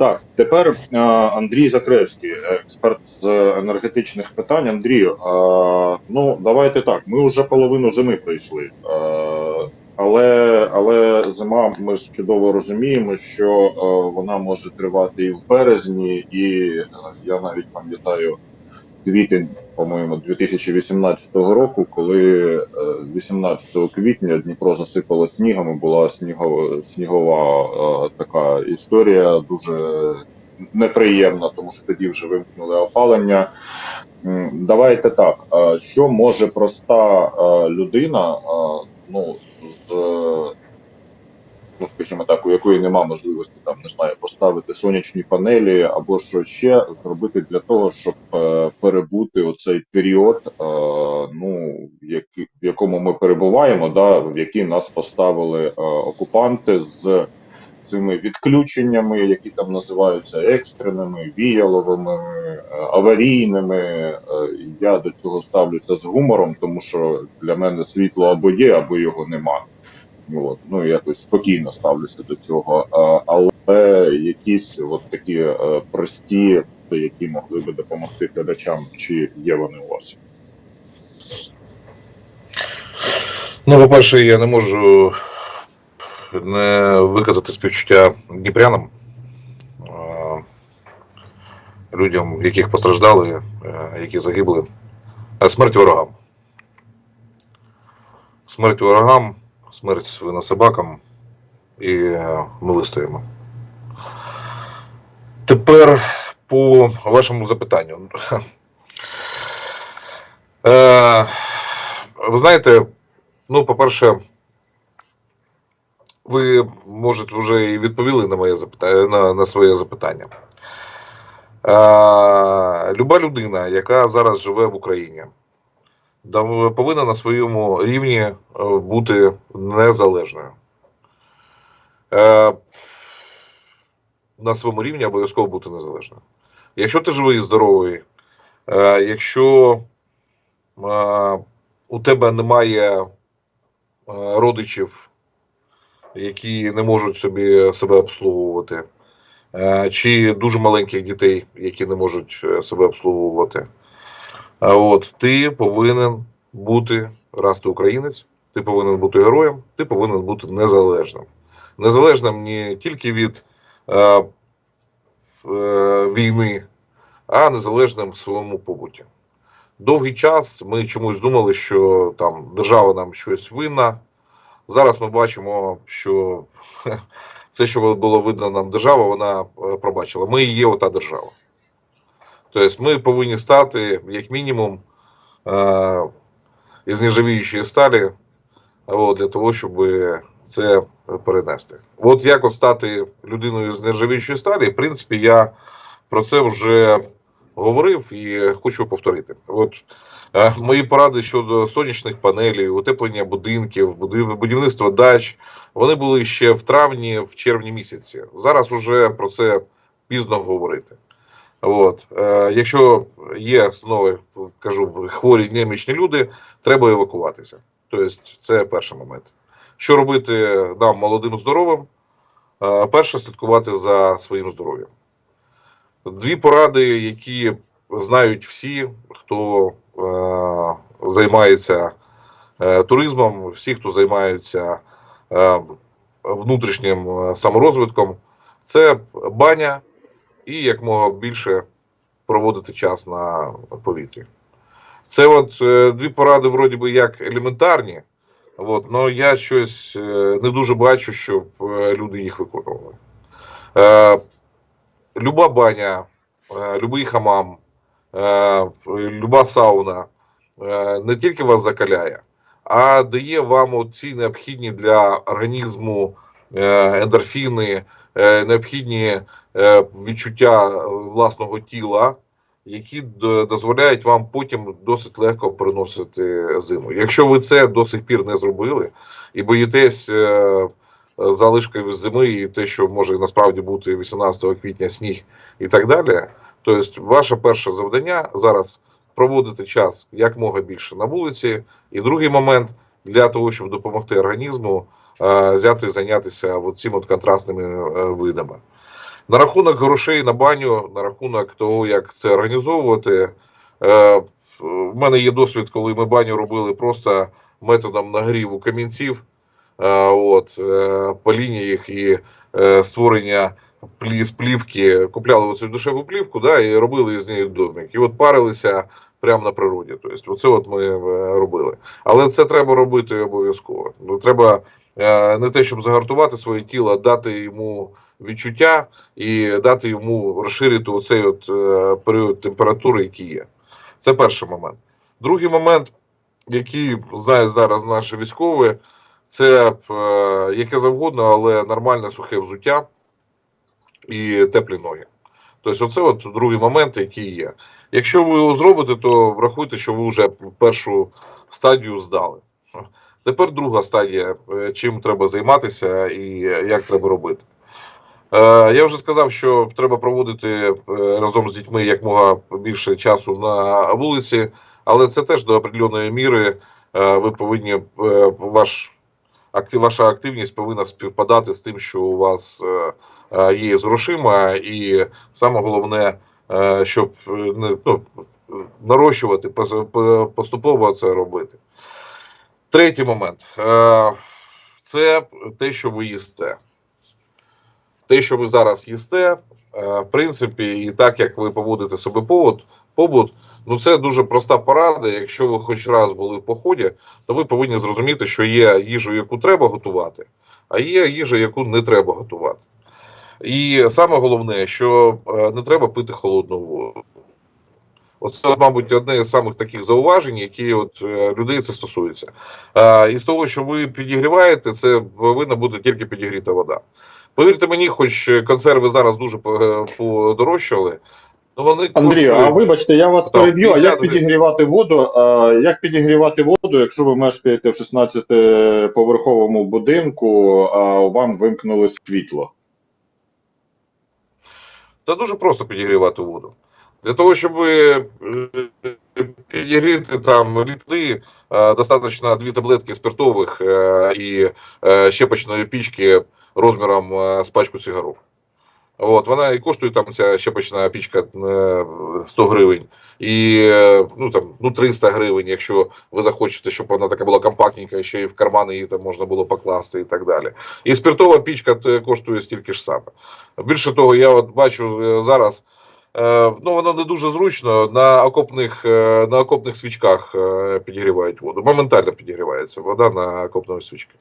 Так, тепер е, Андрій Закревський, експерт з енергетичних питань. Андрію, е, ну давайте так. Ми вже половину зими пройшли. Е, але, але зима, ми ж чудово розуміємо, що вона може тривати і в березні, і я навіть пам'ятаю квітень, по-моєму, 2018 року, коли е, 18 квітня Дніпро засипало снігом, і була снігова, снігова е, така історія, дуже неприємна, тому що тоді вже вимкнули опалення. Давайте так. е, Що може проста е, людина, е, ну, з, е, ну, скажімо так, у якої нема можливості там не знаю, поставити сонячні панелі або що ще зробити для того, щоб е, перебути оцей період, е, ну який- в якому ми перебуваємо, да, в який нас поставили е, окупанти з цими відключеннями, які там називаються екстреними, віяловими, е, аварійними. Е, Я до цього ставлюся з гумором, тому що для мене світло або є, або його нема. От, ну якось спокійно ставлюся до цього. Але якісь от такі е, прості, які могли би допомогти глядачам, чи є вони у вас? Ну, по-перше, я не можу не виказати співчуття дніпрянам, людям, яких постраждали, е, які загибли. Смерть ворогам. Смерть ворогам, смерть свинособакам, і е, ми вистоїмо. Тепер по вашому запитанню. Е, Ви знаєте, Ну, по-перше, ви, може, вже і відповіли на моє запитання, на, на своє запитання. Е, люба людина, яка зараз живе в Україні, повинна на своєму рівні е, бути незалежною. Е, на своєму рівні обов'язково бути незалежною. Якщо ти живий і здоровий, е, якщо е, у тебе немає е, родичів, які не можуть собі себе обслуговувати, е, чи дуже маленьких дітей, які не можуть е, себе обслуговувати. От ти повинен бути, раз ти українець, ти повинен бути героєм, ти повинен бути незалежним. Незалежним не тільки від е, е, війни, а незалежним в своєму побуті. Довгий час ми чомусь думали, що там держава нам щось винна. Зараз ми бачимо, що все, що було видно нам держава, вона е, пробачила. Ми і є ота держава. Тобто ми повинні стати, як мінімум, е, із нержавіючої сталі, от, для того, щоб це перенести. От як от стати людиною з нержавіючої сталі, в принципі, я про це вже говорив і хочу повторити. От е, мої поради щодо сонячних панелей, утеплення будинків, будівництва дач, вони були ще в травні, в червні місяці. Зараз уже про це пізно говорити. От. Е, якщо є знову кажу, хворі немічні люди, треба евакуватися. Тобто, це перший момент. Що робити нам, молодим здоровим? Е, перше, слідкувати за своїм здоров'ям. Дві поради, які знають всі, хто е, займається е, туризмом, всі, хто займаються е, внутрішнім е, саморозвитком, це баня і якмога більше проводити час на повітрі. Це от е, дві поради, вроді би, як елементарні, от, але я щось е, не дуже бачу, щоб е, люди їх виконували. Е, люба баня, любий хамам, е, люба сауна не тільки вас закаляє, а дає вам ці необхідні для організму ендорфіни, е, необхідні е, відчуття власного тіла, які дозволяють вам потім досить легко переносити зиму. Якщо ви це до сих пір не зробили і боїтесь е, залишків зими і те, що може насправді бути 18 квітня сніг і так далі. Тобто, ваше перше завдання зараз проводити час якмога більше на вулиці. І другий момент для того, щоб допомогти організму, е, взяти зайнятися от цими от контрастними е, видами. На рахунок грошей на баню, на рахунок того, як це організовувати. Е, в мене є досвід, коли ми баню робили просто методом нагріву камінців, от, паління їх і створення з плівки, купляли оцю дешеву плівку, да, і робили із неї домик. І от парилися прямо на природі. Тобто, оце от ми робили. Але це треба робити обов'язково. Ну, треба не те, щоб загартувати своє тіло, а дати йому відчуття і дати йому розширити оцей от е, період температури, який є. Це перший момент. Другий момент, який знають зараз наші військові, це е, яке завгодно, але нормальне сухе взуття і теплі ноги. Тобто, оце от другий момент, який є. Якщо ви його зробите, то врахуйте, що ви вже першу стадію здали. Тепер друга стадія, е, чим треба займатися і як треба робити. Е, Я вже сказав, що треба проводити е, разом з дітьми якмога більше часу на вулиці, але це теж до определеної міри ви повинні ваш ваша активність повинна співпадати з тим, що у вас є з грошима, і саме головне, щоб ну, нарощувати поступово це робити. Третій момент е, це те, що ви їсте. Те, що ви зараз їсте, е, в принципі, і так як ви поводите себе повод, побут, ну це дуже проста порада. Якщо ви хоч раз були в поході, то ви повинні зрозуміти, що є їжа, яку треба готувати, а є їжа, яку не треба готувати. І саме головне, що е, не треба пити холодну воду. Оце, мабуть, одне з самих таких зауважень, які от е, людей це стосується. Е, І з того, що ви підігріваєте, це повинна бути тільки підігріта вода. Повірте мені, хоч консерви зараз дуже подорожчали, ну вони Андрію, а вибачте, я вас Так, переб'ю. А як підігрівати воду? А, як підігрівати воду, якщо ви мешкаєте в 16-поверховому будинку, а вам вимкнули світло? Та дуже просто підігрівати воду. Для того, щоб е, підігріти там літри, е, достатньо дві таблетки спиртових е, і е, щепочної пічки розміром е, з пачку цигарок. От, вона і коштує там ця щепочна пічка е, 100 гривень. І е, ну, там, ну, 300 гривень, якщо ви захочете, щоб вона така була компактненька, ще й в кармани її там можна було покласти і так далі. І спиртова пічка коштує стільки ж саме. Більше того, я от бачу е, зараз, е, ну воно не дуже зручно, на окопних, е, на окопних свічках е, підігрівають воду. Моментально підігрівається вода на окопної свічки.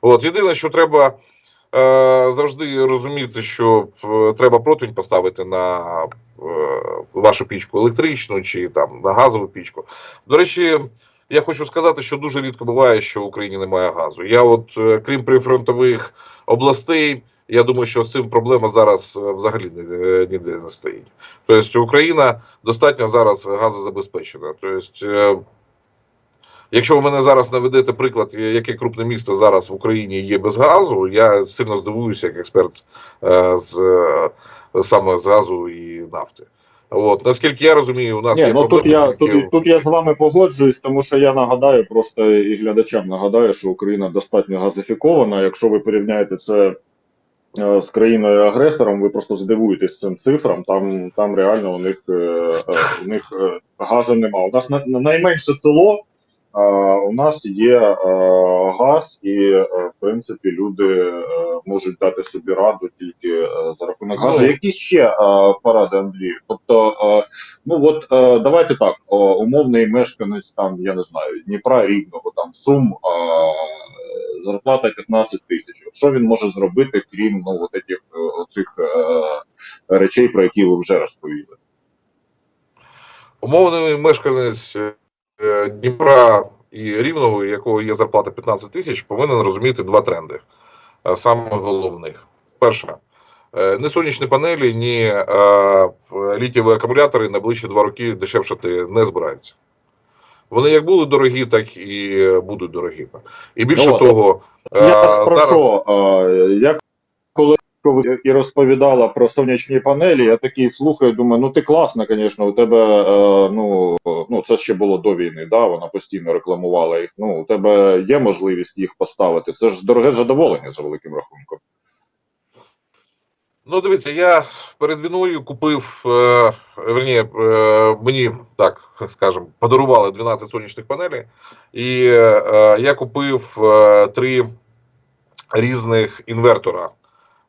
От, єдине, що треба е, завжди розуміти, що е, треба противень поставити на е, вашу пічку електричну чи там на газову пічку. До речі, я хочу сказати, що дуже рідко буває, що в Україні немає газу. Я, от, е, крім прифронтових областей, я думаю, що з цим проблема зараз е, взагалі ніде не стоїть. Тобто Україна достатньо зараз газозабезпечена. Тобто, е, якщо ви мене зараз наведете приклад, яке крупне місто зараз в Україні є без газу, я сильно здивуюся як експерт е, з е, саме з газу і нафти. От наскільки я розумію, у нас Ні, є ну тут я тут, тут я з вами погоджуюсь, тому що я нагадаю просто і глядачам нагадаю, що Україна достатньо газифікована. Якщо ви порівняєте це е, з країною-агресором, ви просто здивуєтесь цим цифрам. Там, там реально у них, е, е, у них е, газу нема. У нас на, на- найменше село. е, У нас є е, газ, і е, в принципі люди е, можуть дати собі раду тільки е, за рахунок Ну, газу. Які ще е, поради, Андрію? Тобто, е, Ну от е, давайте так, умовний мешканець там, я не знаю, Дніпра Рівного, там Сум, е, зарплата 15 тисяч. Що він може зробити, крім ну, от этих, е, оцих е, речей, про які ви вже розповіли? Умовний мешканець е, Дніпра і Рівного, у якого є зарплата 15 тисяч, повинен розуміти два тренди. е, Саме головних. Перше, е, ні сонячні панелі, ні е, літієві акумулятори на ближчі два роки дешевшати не збираються. Вони як були дорогі, так і будуть дорогі. І більше Ну, того, е, Я про зараз що? Е, я коли і розповідала про сонячні панелі, я такий слухаю, думаю, ну ти класна, звісно, у тебе е, ну, ну це ще було до війни, да, вона постійно рекламувала їх. Ну, у тебе є можливість їх поставити. Це ж дороге задоволення за великим рахунком. Ну, дивіться, я перед війною купив, е, верні, е, мені так скажемо, подарували 12 сонячних панелей, і е, я купив е, три різних інвертора.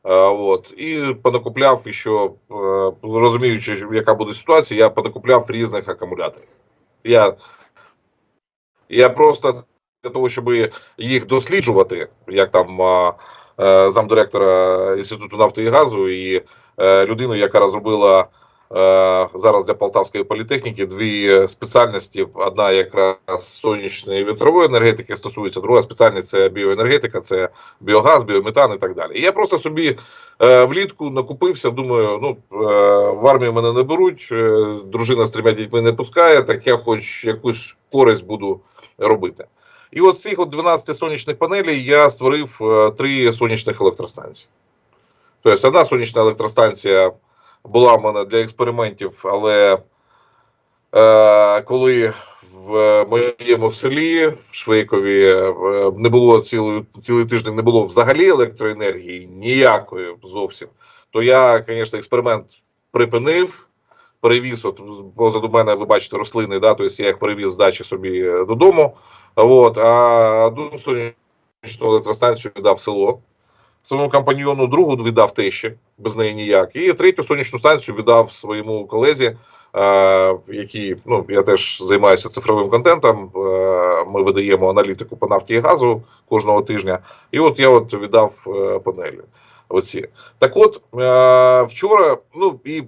Е, от, і понакупляв ще, е, розуміючи, яка буде ситуація, я понакупляв різних акумуляторів. Я, я просто для того, щоб їх досліджувати, як там е, замдиректора Інституту нафти і газу, і е, людину, яка розробила е, зараз для Полтавської політехніки дві спеціальності. Одна якраз сонячної і вітрової енергетики стосується, друга спеціальність це біоенергетика, це біогаз, біометан і так далі. І я просто собі е, влітку накупився, думаю, ну е, в армію мене не беруть, е, дружина з трьома дітьми не пускає, так я хоч якусь користь буду робити. І от цих от 12 сонячних панелей я створив е, три сонячних електростанції. Тобто, одна сонячна електростанція була в мене для експериментів, але е, коли в моєму селі в Швейкові е, не було цілий, цілий тиждень не було взагалі електроенергії, ніякої зовсім, то я, звісно, експеримент припинив. Перевіз, от позаду мене, ви бачите, рослини, да, тобто я їх перевіз з дачі собі е, додому. От, а одну сонячну електростанцію віддав село. Своєму компаньйону другу віддав тещі, без неї ніяк. І третю сонячну станцію віддав своєму колезі, е, який, ну, я теж займаюся цифровим контентом. Е, ми видаємо аналітику по нафті і газу кожного тижня. І от я от віддав е, панелі. Оці. Так от, е, вчора, ну і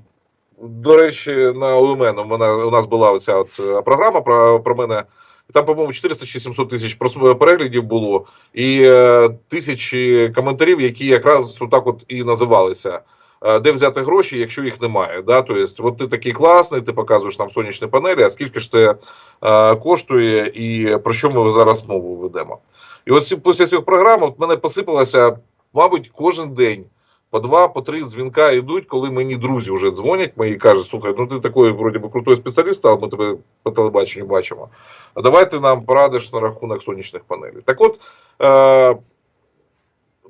до речі, на у мене у нас була оця от е, програма про, про мене. Там, по-моєму, 400 чи 700 тисяч переглядів було, і е, тисячі коментарів, які якраз отак от і називалися. Е, Де взяти гроші, якщо їх немає? Да? Тобто, от ти такий класний, ти показуєш нам сонячні панелі, а скільки ж це е, коштує і про що ми зараз мову ведемо? І от після цих програм от мене посипалося, мабуть, кожен день по два, по три дзвінка йдуть, коли мені друзі вже дзвонять, мої кажуть, слухай, ну ти такий вроді би крутой спеціаліст, але ми тебе по телебаченню бачимо. А давай ти нам порадиш на рахунок сонячних панелей. Так от, е,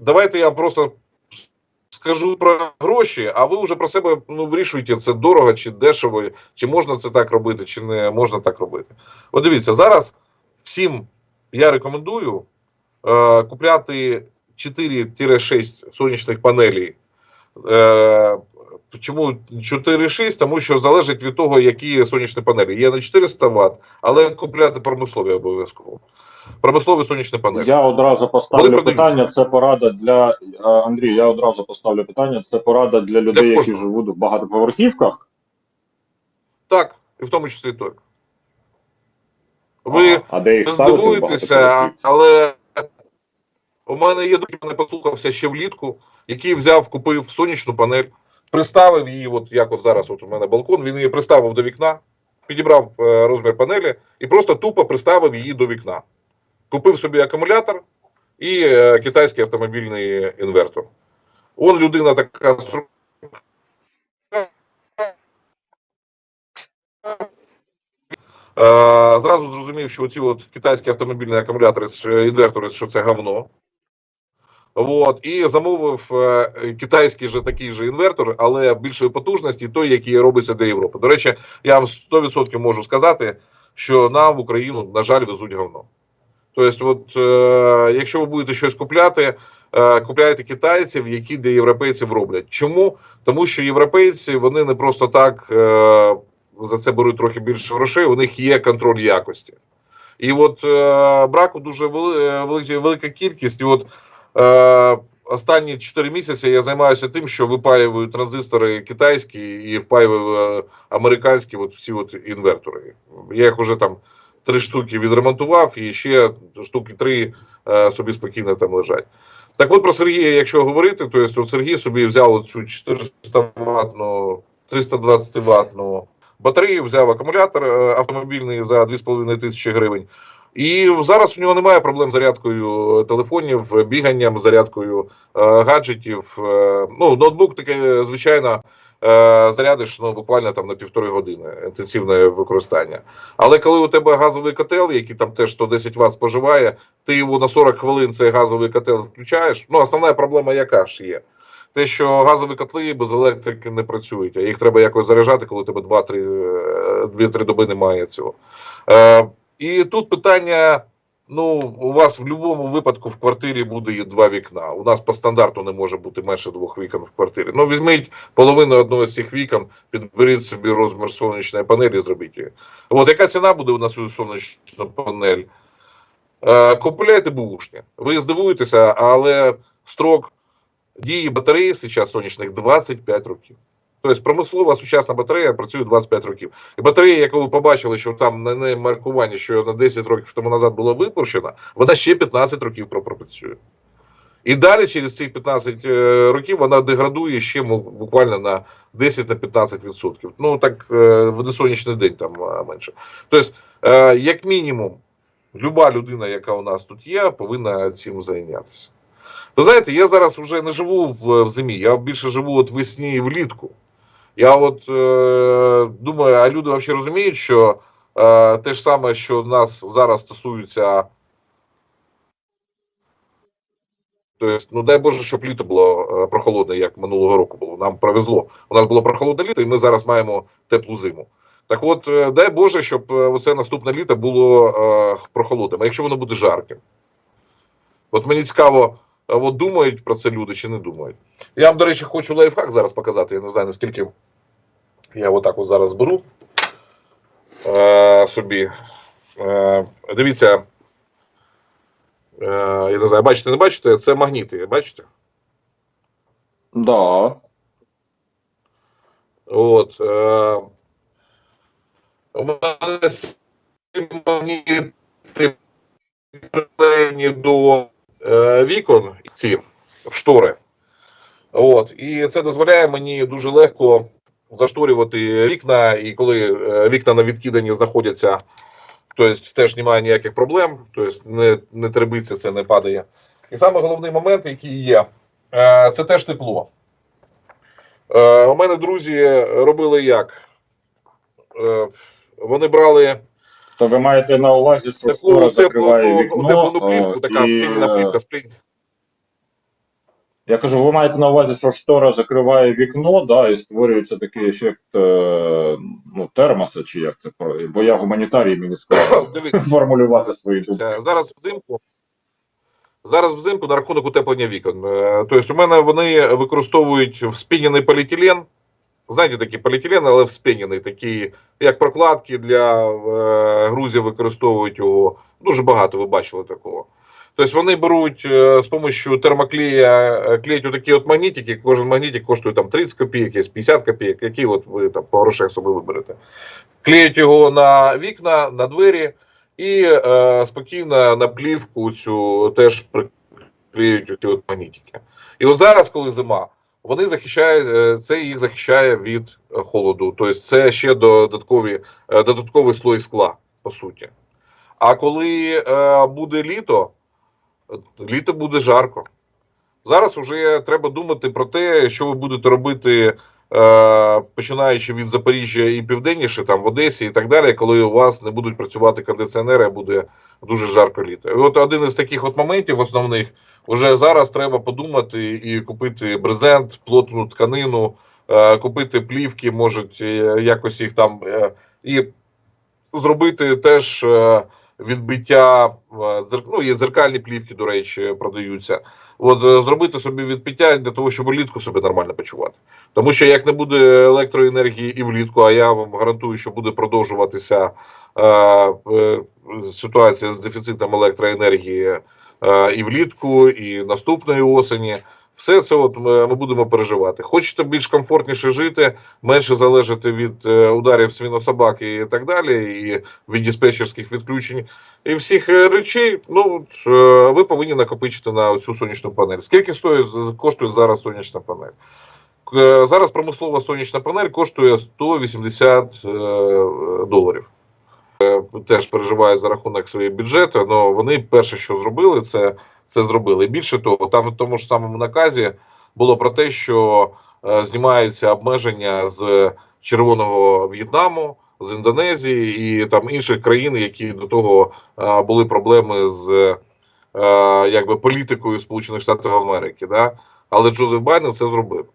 давайте я просто скажу про гроші, а ви вже про себе ну, вирішуєте, це дорого чи дешево, чи можна це так робити, чи не можна так робити. От дивіться, зараз всім я рекомендую е, купляти 4-6 сонячних панелей. Е, чому 4-6? Тому що залежить від того, які сонячні панелі. Є на 400 Вт, але купляти промислові обов'язково. Промислові сонячні панелі. Я одразу поставлю продаються. питання. Це порада для е, Андрій. Я одразу поставлю питання. Це порада для людей, які живуть в багатоповерхівках. Так, і в тому числі так. Ви а де їх в здивуєтеся, але у мене є друг, мене послухався ще влітку, який взяв, купив сонячну панель, приставив її, от як от зараз от у мене балкон, він її приставив до вікна, підібрав е, розмір панелі і просто тупо приставив її до вікна. Купив собі акумулятор і е, китайський автомобільний інвертор. Он людина така Е, Зразу зрозумів, що оці от китайські автомобільні акумулятори, інвертори, що це говно. От, і замовив е, китайський же такий же інвертор, але більшої потужності, той, який робиться для Європи. До речі, я вам 100% можу сказати, що нам в Україну, на жаль, везуть говно. Тобто, от, е, якщо ви будете щось купляти, е, купляйте китайців, які для європейців роблять. Чому? Тому що європейці вони не просто так е, за це беруть трохи більше грошей, у них є контроль якості. І от е, браку дуже вели, е, велика кількість. І от е, останні 4 місяці я займаюся тим, що випаюю транзистори китайські і впаюю е, американські от всі от інвертори. Я їх уже там три штуки відремонтував, і ще штуки три е, собі спокійно там лежать. Так от про Сергія, якщо говорити, то есть, от Сергій собі взяв цю 400 ватну, 320 ватну батарею, взяв акумулятор е, автомобільний за 2,5 тисячі гривень. І зараз у нього немає проблем з зарядкою телефонів, біганням, зарядкою е, гаджетів. Е, ну, ноутбук таке, звичайно, е, зарядиш ну, буквально там на півтори години інтенсивне використання. Але коли у тебе газовий котел, який там теж 110 Вт споживає, ти його на 40 хвилин цей газовий котел включаєш. Ну, основна проблема яка ж є? те, що газові котли без електрики не працюють, а їх треба якось заряджати, коли у тебе 2-3 доби немає цього. І тут питання. Ну, у вас в будь-якому випадку в квартирі буде два вікна. У нас по стандарту не може бути менше двох вікон в квартирі. Ну, візьміть половину одного з цих вікон, підберіть собі розмір сонячної панелі, зробіть її. От яка ціна буде у нас у сонячну панель? Е, купуйте бушні. Ви здивуєтеся, але строк дії батареї зараз сонячних 25 років. Тобто промислова сучасна батарея працює 25 років. І батарея, яку ви побачили, що там на неї маркування, що на 10 років тому назад була випущена, вона ще 15 років пропрацює. І далі через ці 15 е, років вона деградує ще буквально на 10-15%. Ну так е, в несонячний день там е, менше. Тобто, як мінімум, люба людина, яка у нас тут є, повинна цим зайнятися. Ви знаєте, я зараз вже не живу в зимі, я більше живу от весні і влітку. Я от е, думаю, а люди взагалі розуміють, що е, те ж саме, що нас зараз стосується. Тобто, ну дай Боже, щоб літо було е, прохолодне, як минулого року було. Нам повезло. У нас було прохолодне літо, і ми зараз маємо теплу зиму. Так от, е, дай Боже, щоб е, оце наступне літо було е, прохолодним. А якщо воно буде жарким? От мені цікаво, от думають про це люди чи не думають. Я вам, до речі, хочу лайфхак зараз показати. Я не знаю, наскільки я отак от зараз беру е, собі. Е, дивіться. Е, я не знаю, бачите, не бачите? Це магніти, бачите? Да. От. Е, у мене магніти приклеєні до вікон ці в штори. От. І це дозволяє мені дуже легко зашторювати вікна, і коли е, вікна на відкиданні знаходяться, тобто теж немає ніяких проблем, тобто не, не требиться, це не падає. І саме головний момент, який є, е, це теж тепло. Е, у мене друзі робили як? Е, вони брали То ви маєте на увазі, що штора закриває вікно. плівку, така і, плівка. Сплін... Я кажу, ви маєте на увазі, що штора закриває вікно, да, і створюється такий ефект е, ну, термоса, чи як це бо я гуманітарій, мені складно формулювати свої думки. Зараз взимку. Зараз взимку на рахунок утеплення вікон. Е, Тобто, у мене вони використовують вспінений поліетилен. Знаєте, такий поліетилен, але вспінений, такі, як прокладки для е, грузів використовують його. Дуже багато ви бачили такого. Тобто вони беруть е, з допомогою термоклея, е, клеять отакі от магнітики, кожен магнітик коштує там 30 копійок, 50 копійок, які от ви там по грошах собі виберете. Клеють його на вікна, на двері і е, спокійно на плівку цю теж приклеюють ці от магнітики. І от зараз, коли зима, вони захищають, е, це їх захищає від е, холоду. Тобто це ще додаткові, е, додатковий слой скла, по суті. А коли буде літо, літо буде жарко. Зараз вже треба думати про те, що ви будете робити, починаючи від Запоріжжя і південніше, там в Одесі і так далі, коли у вас не будуть працювати кондиціонери, а буде дуже жарко літо. І от один із таких от моментів основних, вже зараз треба подумати і купити брезент, плотну тканину, е, купити плівки, можуть е, якось їх там е, і зробити теж е, відбиття е, ну, є дзеркальні плівки, до речі, продаються. От е, зробити собі відбиття для того, щоб влітку себе нормально почувати. Тому що як не буде електроенергії і влітку, а я вам гарантую, що буде продовжуватися е, е, ситуація з дефіцитом електроенергії е, і влітку, і наступної осені. Все це от ми, ми будемо переживати. Хочете більш комфортніше жити, менше залежати від е, ударів свинособаки і так далі, і від диспетчерських відключень і всіх е, речей. Ну от, е, ви повинні накопичити на цю сонячну панель. Скільки стоїть коштує зараз сонячна панель? Е, Зараз промислова сонячна панель коштує 180 е, доларів. Е, Теж переживаю за рахунок своєї бюджету, але вони перше, що зробили, це, це зробили. Більше того, там в тому ж самому наказі було про те, що е, знімаються обмеження з Червоного В'єтнаму, з Індонезії і там інших країн, які до того е, були проблеми з е, якби політикою Сполучених Штатів Америки. Да? але Джозеф Байден це зробив.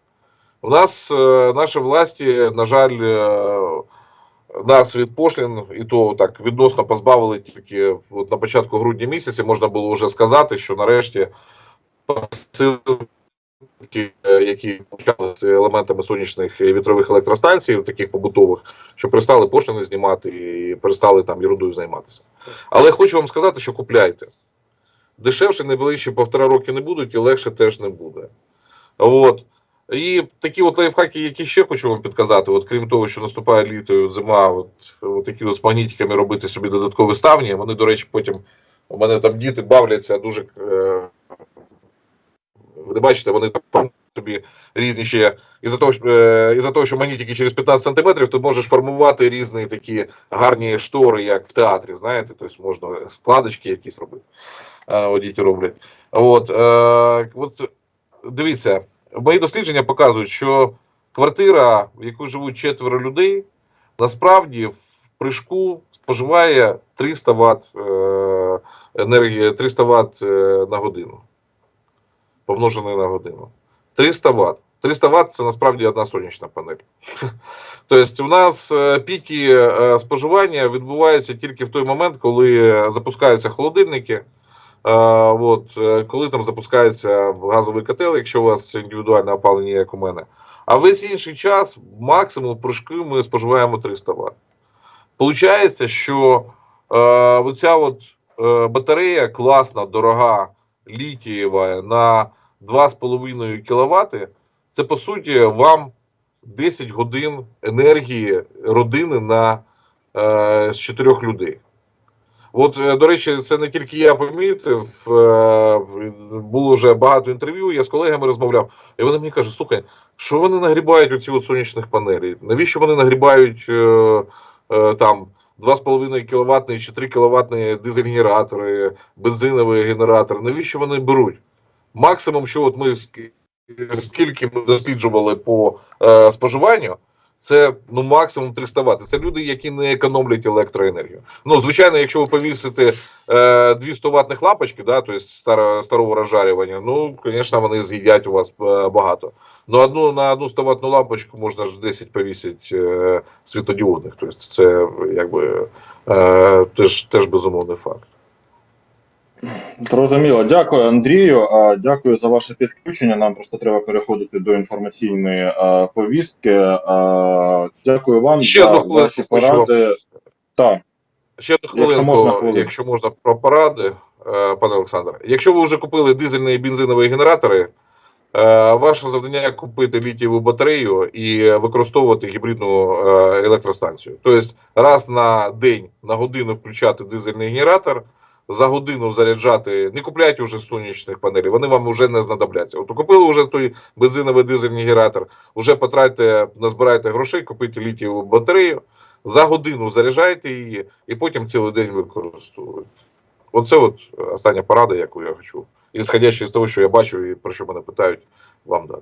У нас е, наші власті, на жаль, е, нас від пошлін, і то так відносно позбавили тільки от на початку грудня місяці. Можна було вже сказати, що нарешті посилки, е, які почали з елементами сонячних і вітрових електростанцій, таких побутових, що перестали пошліни знімати і перестали там ерундою займатися. Але хочу вам сказати, що купляйте. Дешевше найближчі півтора роки не будуть, і легше теж не буде. От. І такі от лайфхаки, які ще хочу вам підказати, от крім того, що наступає літо, зима, от, от такі от з магнітиками робити собі додаткові ставні. Вони, до речі, потім у мене там діти бавляться дуже. Е, ви бачите, вони там собі різні ще. Із-за того, е, із-за того, що магнітики через 15 сантиметрів, ти можеш формувати різні такі гарні штори, як в театрі, знаєте, тобто можна складочки якісь робити. Е, діти роблять. От, е, от дивіться, мої дослідження показують, що квартира, в яку живуть четверо людей, насправді в прыжку споживає 300 Вт е, енергії, 300 Вт е, на годину. Помножене на годину. 300 Вт. 300 Вт це насправді одна сонячна панель. Тобто, у нас е, піки споживання відбуваються тільки в той момент, коли запускаються холодильники. Е, От, е, коли там запускається газовий котел, якщо у вас індивідуальне опалення, як у мене. А весь інший час, максимум прыжки ми споживаємо 300 Вт. Получається, що е, оця от, е, батарея класна, дорога, літієва на 2,5 кВт, це по суті вам 10 годин енергії родини на е, з 4 людей. От, е, до речі, це не тільки я помітив. е, Було вже багато інтерв'ю, я з колегами розмовляв, і вони мені кажуть: слухай, що вони нагрібають оці от сонячних панелей? Навіщо вони нагрібають е, там 2,5 кВт чи 3 кВт дизель-генератори, бензиновий генератор? Навіщо вони беруть? Максимум, що от ми скільки ми досліджували по споживанню, це ну максимум 300 Вт. Це люди, які не економлять електроенергію. Ну, звичайно, якщо ви повісите е, 200 ватних лампочки, да, тобто старо, старого розжарювання, ну, звісно, вони з'їдять у вас е, багато. Ну, одну на одну 100 ватну лампочку можна ж 10 повісити е, світодіодних. Тобто це якби е, теж, теж безумовний факт. Зрозуміло. Дякую, Андрію. Дякую за ваше підключення. Нам просто треба переходити до інформаційної повістки. Дякую вам Ще за ваші поради. Так, Ще одну хвилинку, Якщо можна, хвилинку. якщо можна про поради, е, пане Олександре. Якщо ви вже купили дизельні і бензинові генератори, е, ваше завдання купити літієву батарею і використовувати гібридну е, електростанцію. Тобто раз на день на годину включати дизельний генератор, за годину заряджати, не купляйте вже сонячних панелей, вони вам вже не знадобляться. От купили вже той бензиновий дизельний генератор, вже потратьте, назбирайте грошей, купите літієву батарею, за годину заряджайте її і потім цілий день використовуєте. Оце от остання порада, яку я хочу, ісходячи з того, що я бачу і про що мене питають, вам дати.